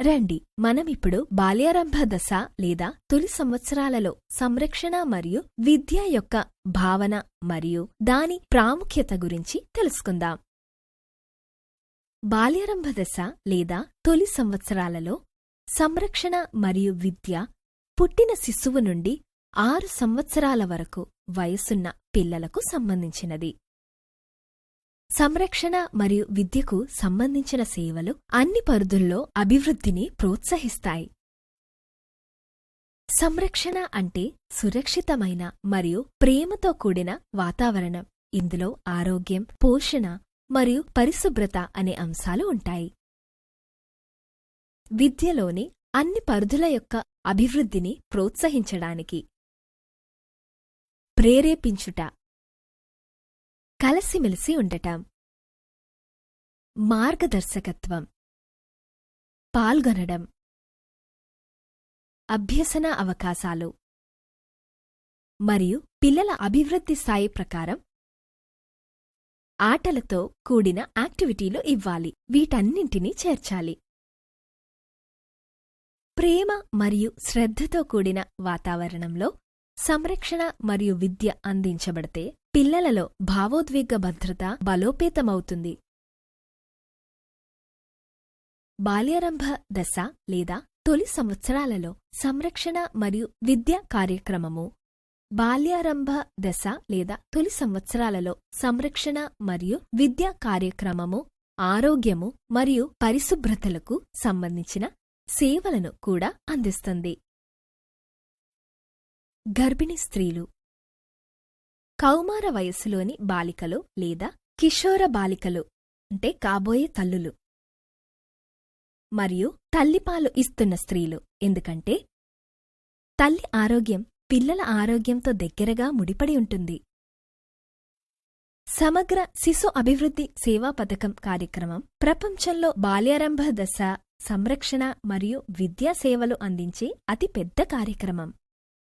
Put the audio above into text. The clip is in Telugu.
రండి మనమిప్పుడు బాల్యారంభ దశ లేదా తొలి సంవత్సరాలలో సంరక్షణ మరియు విద్య యొక్క భావన మరియు దాని ప్రాముఖ్యత గురించి తెలుసుకుందాం. బాల్యారంభ దశ లేదా తొలి సంవత్సరాలలో సంరక్షణ మరియు విద్య పుట్టిన శిశువు నుండి ఆరు సంవత్సరాల వరకు వయసున్న పిల్లలకు సంబంధించినది. సంరక్షణ మరియు విద్యకు సంబంధించిన సేవలు అన్ని పరిధుల్లో అభివృద్ధిని ప్రోత్సహిస్తాయి. సంరక్షణ అంటే సురక్షితమైన మరియు ప్రేమతో కూడిన వాతావరణం. ఇందులో ఆరోగ్యం పోషణ మరియు పరిశుభ్రత అనే అంశాలు ఉంటాయి. విద్యలోని అన్ని పరిధుల యొక్క అభివృద్ధిని ప్రోత్సహించడానికి ప్రేరేపించుట కలసిమెలిసి ఉండటం. మార్గదర్శకత్వం. పాల్గొనడం. అభ్యసన అవకాశాలు. మరియు పిల్లల అభివృద్ధి స్థాయి ప్రకారం ఆటలతో కూడిన యాక్టివిటీలు ఇవ్వాలి. వీటన్నింటినీ చేర్చాలి. ప్రేమ మరియు శ్రద్ధతో కూడిన వాతావరణంలో సంరక్షణ మరియు విద్య అందించబడితే పిల్లలలో భావోద్వేగ భద్రత బలోపేతమవుతుంది. బాల్యారంభ దశ లేదా తొలి సంవత్సరాలలో సంరక్షణ మరియు విద్య కార్యక్రమము. బాల్యారంభ దశ లేదా తొలి సంవత్సరాలలో సంరక్షణ మరియు విద్య కార్యక్రమము ఆరోగ్యము మరియు పరిశుభ్రతలకు సంబంధించిన సేవలను కూడా అందిస్తుంది. గర్భిణీ స్త్రీలు కౌమార వయస్సులోని బాలికలు లేదా కిషోర బాలికలు అంటే కాబోయే తల్లులు. మరియు తల్లిపాలు ఇస్తున్న స్త్రీలు ఎందుకంటే తల్లి ఆరోగ్యం పిల్లల ఆరోగ్యంతో దగ్గరగా ముడిపడి ఉంటుంది. సమగ్ర శిశు అభివృద్ధి సేవా పథకం కార్యక్రమం ప్రపంచంలో బాల్యారంభ దశ సంరక్షణ మరియు విద్యా సేవలు అందించే అతిపెద్ద కార్యక్రమం.